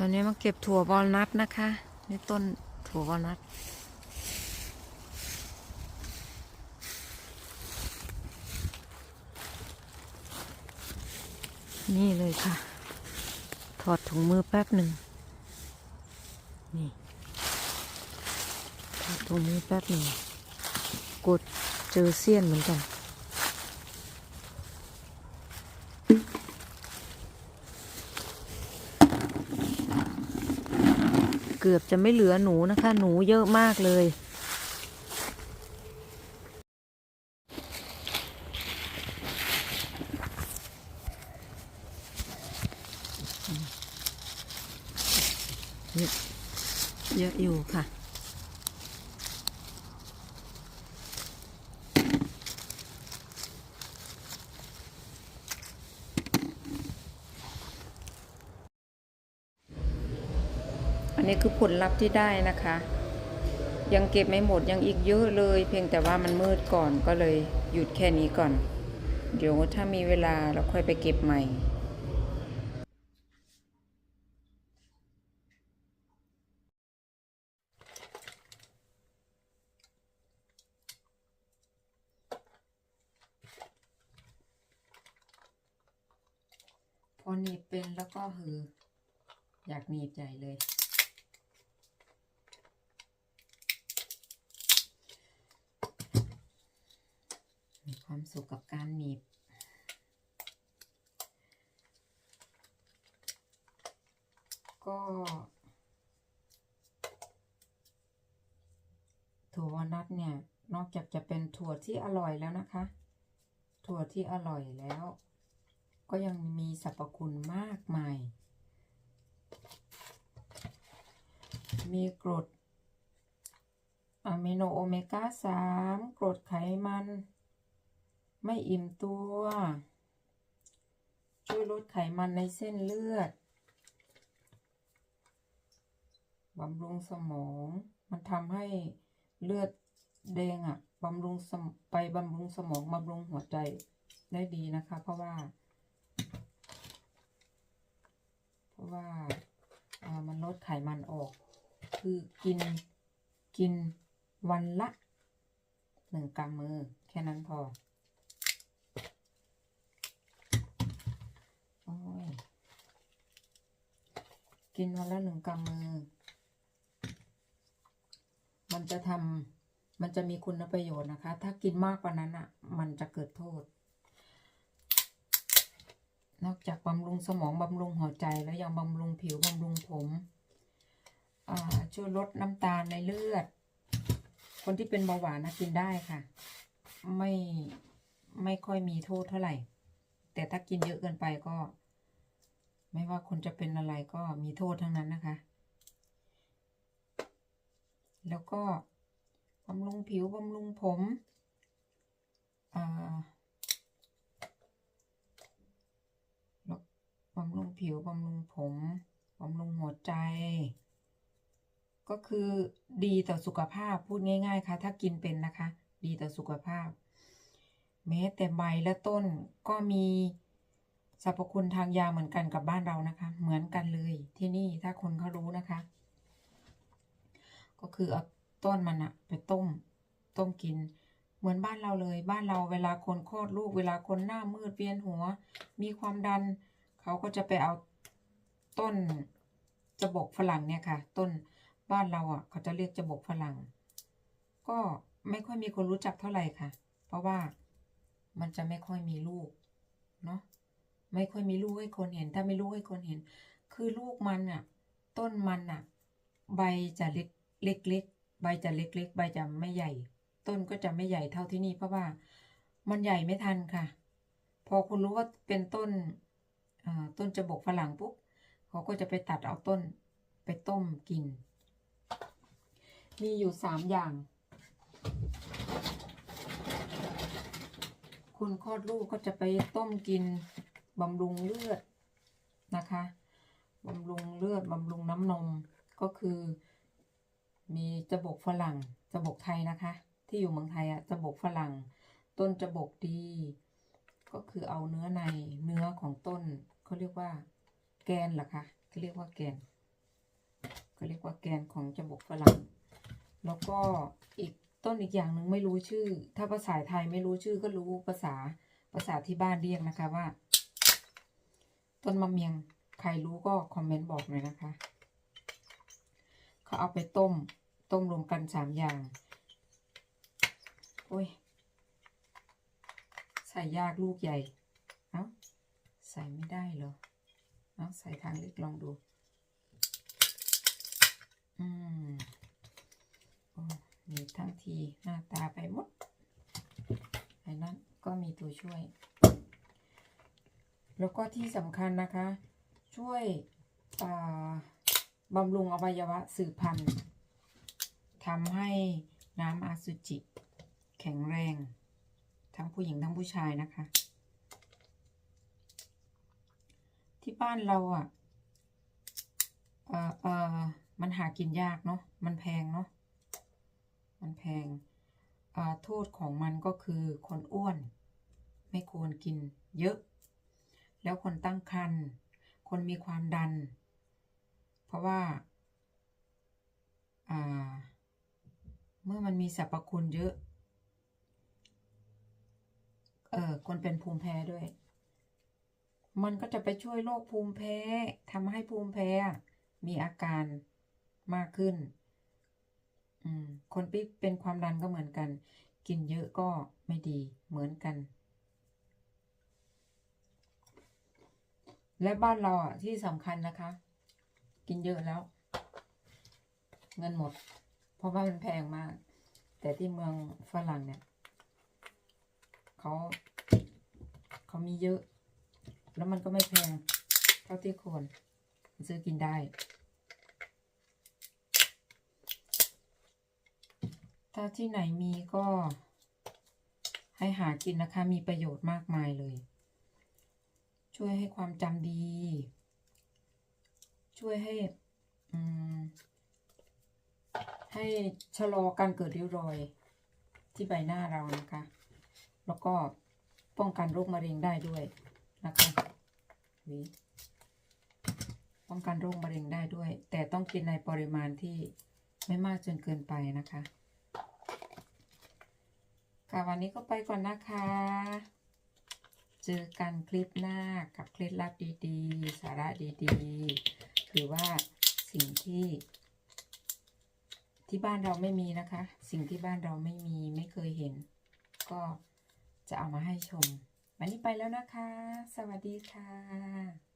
ตอนนี้มาเก็บถั่วบอลนัทนะคะ นี่ต้นถั่วบอลนัทนี่เลยค่ะ ถอดถุงมือแป๊บหนึ่ง นี่ ถอดถุงมือแป๊บหนึ่ง กดเจอเสี้ยนเหมือนกัน เกือบจะไม่เหลือหนูนะคะ หนูเยอะมากเลย เยอะเยอะอยู่ค่ะ อันนี้คือผลลัพธ์ที่ได้นะคะ ยังเก็บไม่หมดยังอีกเยอะเลย เพียงแต่ว่ามันมืดก่อนก็เลยหยุดแค่นี้ก่อน เดี๋ยวถ้ามีเวลาเราค่อยไปเก็บใหม่พอหนีบเป็นแล้วก็คือ อยากหนีบใหญ่เลย มีความสุขกับการหนีบ ก็ถั่ววอลนัทเนี่ย นอกจากจะเป็นถั่วที่อร่อยแล้วนะคะ ถั่วที่อร่อยแล้ว ก็ยังมีสรรพคุณมากมาย มีกรดอะมิโนโอเมก้าสามกรดไขมัน ไม่อิ่มตัว ช่วยลดไขมันในเส้นเลือดบำรุงสมอง มันทำให้เลือดแดงอะ่ะบำรุงไปบำรุงสมองบำรุงหัวใจได้ดีนะคะ เพราะว่า เพราะว่าามันลดไขมันออก คือกินกินวันละหนึ่งกำมือ แค่นั้นพอย กินวันละหนึ่งกำมือ มันจะทำมันจะมีคุณประโยชน์นะคะ ถ้ากินมากกว่านั้นอะ มันจะเกิดโทษ นอกจากบำรุงสมองบำรุงหัวใจแล้วยังบำรุงผิวบำรุงผมอ่าช่วยลดน้ำตาลในเลือด คนที่เป็นเบาหวานนะกินได้ค่ะ ไม่ไม่ค่อยมีโทษเท่าไหร่ แต่ถ้ากินเยอะเกินไปก็ ไม่ว่าคนจะเป็นอะไรก็มีโทษทั้งนั้นนะคะ แล้วก็บำรุงผิวบำรุงผมอ่าบำรุงผิวบำรุงผมบำรุงหัวใจ ก็คือดีต่อสุขภาพพูดง่ายๆค่ะ ถ้ากินเป็นนะคะ ดีต่อสุขภาพ แม้แต่ใบและต้นก็มี สรรพคุณทางยาเหมือนกันกับบ้านเรานะคะ เหมือนกันเลยที่นี่ถ้าคนเขารู้นะคะ ก็คือเอาต้นมันอะไปต้ม ต้มกิน เหมือนบ้านเราเลย บ้านเราเวลาคนคลอดลูก เวลาคนหน้ามืดเวียนหัว มีความดัน เขาก็จะไปเอาต้นจบกฝรั่งเนี่ยค่ะ ต้นบ้านเราอะ เขาจะเรียกจบกฝรั่ง ก็ไม่ค่อยมีคนรู้จักเท่าไหร่ค่ะ เพราะว่ามันจะไม่ค่อยมีลูกเนาะ ไม่ค่อยมีลูกให้คนเห็น ถ้าไม่ลูกให้คนเห็น คือลูกมันอะต้นมันอะใบจะเล็กเล็กเล็กใบจะเล็กเล็กใบจะไม่ใหญ่ ต้นก็จะไม่ใหญ่เท่าที่นี่เพราะว่ามันใหญ่ไม่ทันค่ะ พอคุณรู้ว่าเป็นต้นต้นจะบกฝรั่งปุ๊บเขาก็จะไปตัดเอาต้นไปต้มกิน มีอยู่สามอย่าง คุณคลอดลูกก็จะไปต้มกิน บำรุงเลือดนะคะบำรุงเลือดบำรุงน้ำนมก็คือ มีจบกฝรั่งจบกไทยนะคะ ที่อยู่เมืองไทยอะจบกฝรั่ง ต้นจบกดี ก็คือเอาเนื้อในเนื้อของต้นเขาเรียกว่า แกนเหรอคะเขาเรียกว่าแกนก็เรียกว่าแกนของจมูกฝรั่ง แล้วก็อีกต้นอีกอย่างหนึ่งไม่รู้ชื่อ ถ้าภาษาไทยไม่รู้ชื่อก็รู้ภาษาภาษาที่บ้านเรียกนะคะว่า ต้นมะเมียง ใครรู้ก็คอมเมนต์บอกหน่อยนะคะ เขาเอาไปต้ม ต้มรวมกันสามอย่าง โอ้ย ใส่ยากลูกใหญ่ เอ้า ใส่ไม่ได้เหรอ เอ้า ใส่ทางเล็กลองดู อืมอมีทั้งทีหน้าตาไปหมดไอ้นั้นก็มีตัวช่วย แล้วก็ที่สำคัญนะคะ ช่วยบำรุงอวัยวะสืบพันธุ์ทำให้น้ำอสุจิ แข็งแรง ทั้งผู้หญิงทั้งผู้ชายนะคะ ที่บ้านเราอะเออเออมันหากินยากเนาะมันแพงเนาะมันแพงโทษของมันก็คือคนอ้วน ไม่ควรกินเยอะ แล้วคนตั้งครรภ์คนมีความดัน เพราะว่าเมื่อมันมีสรรพคุณเยอะเออคนเป็นภูมิแพ้ด้วย มันก็จะไปช่วยโรคภูมิแพ้ทำให้ภูมิแพ้ มีอาการมากขึ้น คนที่เป็นความดันก็เหมือนกัน กินเยอะก็ไม่ดีเหมือนกัน และบ้านเราอะที่สำคัญนะคะ กินเยอะแล้ว เงินหมด เพราะว่ามันแพงมาก แต่ที่เมืองฝรั่งเนี่ยเขาเขามีเยอะ แล้วมันก็ไม่แพงเท่าที่ควรซื้อกินได้ ถ้าที่ไหนมีก็ให้หากินนะคะ มีประโยชน์มากมายเลย ช่วยให้ความจำดี ช่วยให้ให้ชะลอการเกิดริ้วรอยที่ใบหน้าเรานะคะ แล้วก็ป้องกันโรคมะเร็งได้ด้วยนะคะนี่ป้องกันโรคมะเร็งได้ด้วย แต่ต้องกินในปริมาณที่ไม่มากจนเกินไปนะคะ ค่ะวันนี้ก็ไปก่อนนะคะ เจอกันคลิปหน้ากับเคล็ดลับดีๆ สาระดีๆถือว่าสิ่งที่ ที่บ้านเราไม่มีนะคะ สิ่งที่บ้านเราไม่มีไม่เคยเห็น ก็จะเอามาให้ชม วันนี้ไปแล้วนะคะ สวัสดีค่ะ